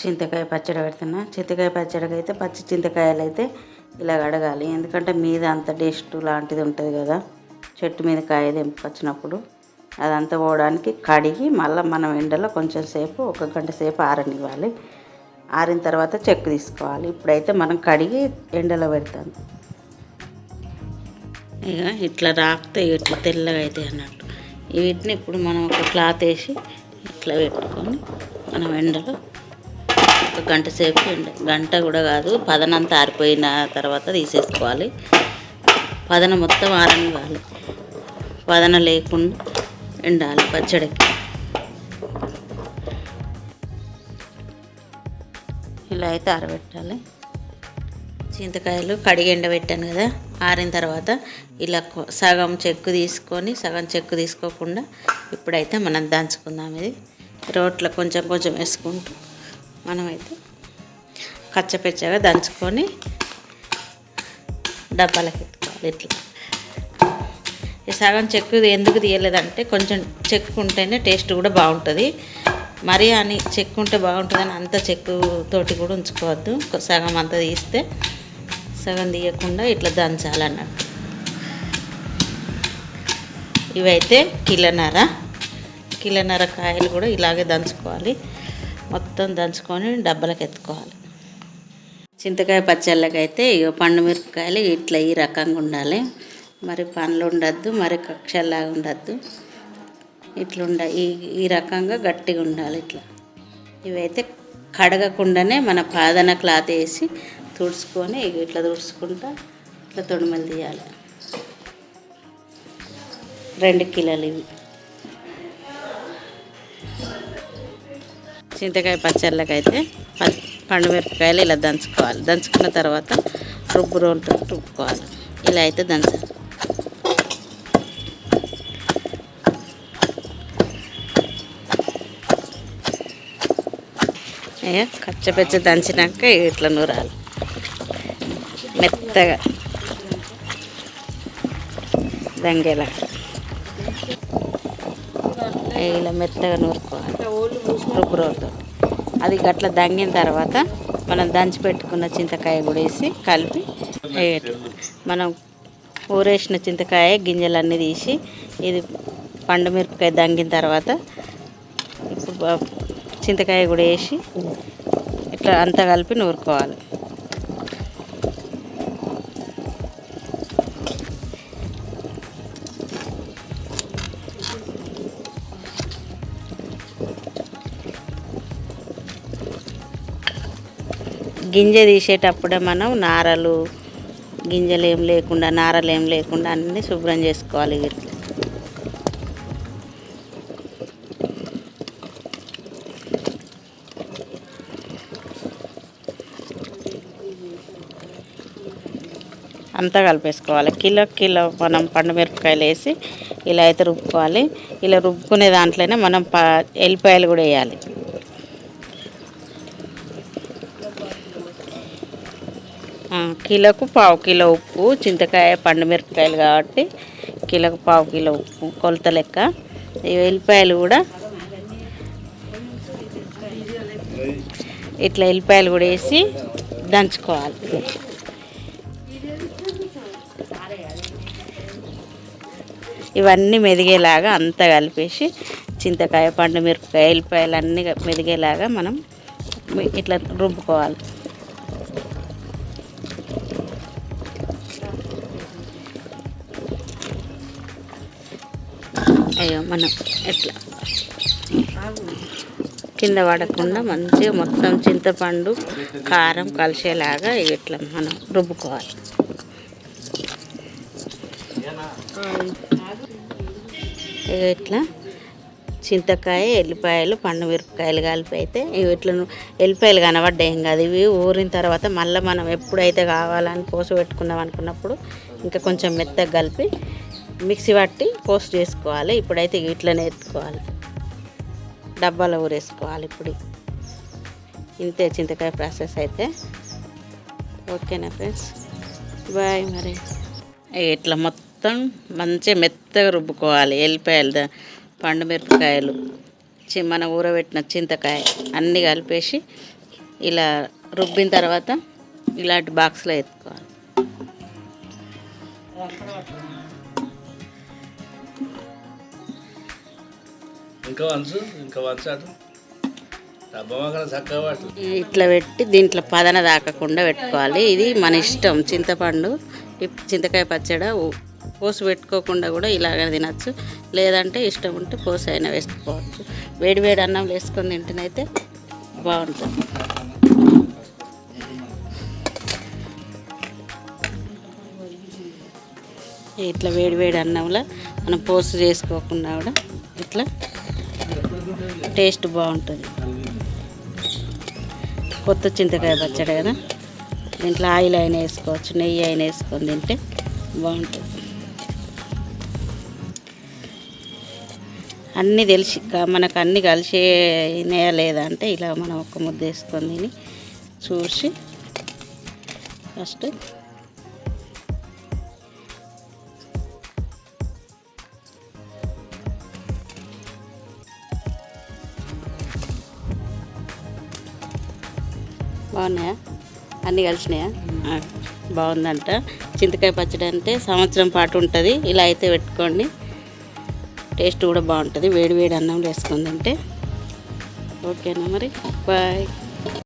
చింతకాయ పచ్చడి పెడుతున్నా. చింతకాయ పచ్చడికి అయితే పచ్చి చింతకాయలు అయితే ఇలా కడగాలి. ఎందుకంటే మీద అంత టేస్ట్ లాంటిది ఉంటుంది కదా. చెట్టు మీద కాయ తెంపుకొచ్చినప్పుడు అదంతా పోవడానికి కడిగి మళ్ళీ మనం ఎండలో కొంచెం సేపు ఒక గంట సేపు ఆరనివ్వాలి. ఆరిన తర్వాత చెక్కు తీసుకోవాలి. ఇప్పుడైతే మనం కడిగి ఎండలో పెడతాను ఇక ఇట్లా రాకితే ఇట్లా తెల్లగా అవుతాయి అన్నట్టు. వీటిని ఇప్పుడు మనం ఒక క్లాత్ వేసి ఇట్లా పెట్టుకొని మనం ఎండలో ఒక గంట సేపు గంట కూడా కాదు పదనంతా ఆరిపోయిన తర్వాత తీసేసుకోవాలి. పదన మొత్తం ఆరనివ్వాలి పదన లేకుండా ఎండాలి పచ్చడికి. ఇలా అయితే ఆరబెట్టాలి. చింతకాయలు కడిగి ఎండబెట్టాను కదా ఆరిన తర్వాత ఇలా సగం చెక్కు తీసుకొని సగం చెక్కు తీసుకోకుండా ఇప్పుడైతే మనం దంచుకుందాం ఇది. రోట్లో కొంచెం కొంచెం వేసుకుంటూ. మనమైతే కచ్చపెచ్చగా దంచుకొని డబ్బాలకి ఎత్తుకోవాలి ఇట్లా. ఈ సగం చెక్కు ఎందుకు తీయలేదంటే కొంచెం చెక్కు ఉంటేనే టేస్ట్ కూడా బాగుంటుంది. మరీ అని చెక్కు ఉంటే బాగుంటుందని అంత చెక్కు తోటి కూడా ఉంచుకోవద్దు. సగం అంతా తీస్తే సగం తీయకుండా ఇట్లా దంచాలన్నట్టు. ఇవైతే కిలోన్నర కిలోన్నర కాయలు కూడా ఇలాగే దంచుకోవాలి. మొత్తం దంచుకొని డబ్బలకు ఎత్తుకోవాలి. చింతకాయ పచ్చళ్ళకైతే ఇక పండు మిరపకాయలు ఇట్లా ఈ రకంగా ఉండాలి. మరి పండ్లు ఉండద్దు మరి కక్షల్లాగా ఉండద్దు. ఇట్లా ఉండ ఈ ఈ రకంగా గట్టిగా ఉండాలి ఇట్లా. ఇవైతే కడగకుండానే మన పాదన క్లాత్ వేసి తుడుచుకొని ఇట్లా తుడుచుకుంటా ఇట్లా తొడిమలు తీయాలి. రెండు కిలోలు ఇవి. చింతకాయ పచ్చళ్ళకైతే ప- పండు మిరపకాయలు ఇలా దంచుకోవాలి. దంచుకున్న తర్వాత రుబ్బు రోలుతో రుబ్బుకోవాలి. ఇలా అయితే దంచాలి కచ్చపెచ్చ దంచినాక ఇట్లా నూరాలి. మెత్తగా. దంగేలా ఇలా మెత్తగా నూరుకోవాలి. రుబ్బు అది గట్ల దంగిన తర్వాత మనం దంచి పెట్టుకున్న చింతకాయ కూడా వేసి కలిపి మనం ఊరేసిన చింతకాయ గింజలన్నీ తీసి ఇది పండు మిరపకాయ దంగిన తర్వాత ఇప్పుడు చింతకాయ కూడా వేసి ఇట్లా అంతా కలిపి నూరుకోవాలి. గింజ తీసేటప్పుడే మనం నారలు గింజలు ఏం లేకుండా నారలు ఏం లేకుండా అన్నీ శుభ్రం చేసుకోవాలి వీటిని. అంతా కలిపేసుకోవాలి. కిలో కిలో మనం పండు మిరపకాయలు వేసి ఇలా అయితే రుబ్బుకోవాలి. ఇలా రుబ్బుకునే దాంట్లోనే మనం ప ఎల్లిపాయలు కూడా వేయాలి. కిలోకు పావు కిలో ఉప్పు చింతకాయ పండు మిరపకాయలు కాబట్టి కిలోకు పావు కిలో ఉప్పు కొలత లెక్క. ఈ ఎల్లిపాయలు కూడా ఇట్లా ఎల్లిపాయలు కూడా వేసి దంచుకోవాలి. ఇవన్నీ మెదిగేలాగా అంతా కలిపేసి చింతకాయ పండు మిరపకాయ ఎల్లిపాయలు అన్నీ మెదిగేలాగా మనం ఇట్లా రుబ్బుకోవాలి. అయ్యో మనం ఎట్లా? కింద పడకుండా మంచిగా మొత్తం చింతపండు కారం కలిసేలాగా ఇట్లా మనం రుబ్బుకోవాలి. ఇక ఇట్లా చింతకాయ ఎల్లిపాయలు పండు మిరపకాయలు కలిపి అయితే ఇవి ఇట్లా ఎల్లిపాయలు కనబడ్డాయి ఏం కాదు ఇవి ఊరిన తర్వాత మళ్ళీ మనం ఎప్పుడైతే కావాలని పోసి పెట్టుకుందాం అనుకున్నప్పుడు ఇంకా కొంచెం మెత్తగా కలిపి మిక్సీ పట్టి పోస్ట్ చేసుకోవాలి. ఇప్పుడైతే ఇట్లనే ఎత్తుకోవాలి. డబ్బాలో ఊరేసుకోవాలి ఇప్పుడు. ఇంతే చింతకాయ ప్రాసెస్ అయితే. ఓకేనా ఫ్రెండ్స్? బాయ్ మరి. ఇట్లా మొత్తం మంచిగా మెత్తగా రుబ్బుకోవాలి. ఎల్లిపాయలు పండు మిరపకాయలు మన ఊరబెట్టిన చింతకాయ అన్నీ కలిపేసి ఇలా రుబ్బిన తర్వాత ఇలాంటి బాక్స్లో ఎత్తుకోవాలి. ఇంకా వంచు ఇంకా వంచు అటు. ఇట్లా పెట్టి దీంట్లో పదన దాకకుండా పెట్టుకోవాలి. ఇది మన ఇష్టం. చింతపండు చింతకాయ పచ్చడి పోసి పెట్టుకోకుండా కూడా ఇలాగ తినచ్చు. లేదంటే ఇష్టం ఉంటే పోసి అయినా వేసుకోవచ్చు. వేడి వేడి అన్నం వేసుకొని తింటేనైతే బాగుంటుంది. ఇట్లా వేడి వేడి అన్నంలో మనం పోసు చేసుకోకుండా కూడా ఇట్లా టేస్ట్ బాగుంటుంది. కొత్త చింతకాయ పచ్చడి కదా? దీంట్లో ఆయిల్ అయినా వేసుకోవచ్చు నెయ్యి అయినా వేసుకొని తింటే బాగుంటుంది. అన్నీ తెలిసి మనకు అన్నీ కలిసి లేదా అంటే ఇలా మనం ఒక ముద్ద వేసుకొని తిని చూసి ఫస్ట్ బాగున్నాయా? అన్నీ కలిసినాయా? బాగుందంట. చింతకాయ పచ్చడి అంటే సంవత్సరం పాటు ఉంటుంది. ఇలా అయితే పెట్టుకోండి. టేస్ట్ కూడా బాగుంటుంది. వేడి వేడి అన్నం వేసుకుందంటే ఓకేనా మరి? బాయ్.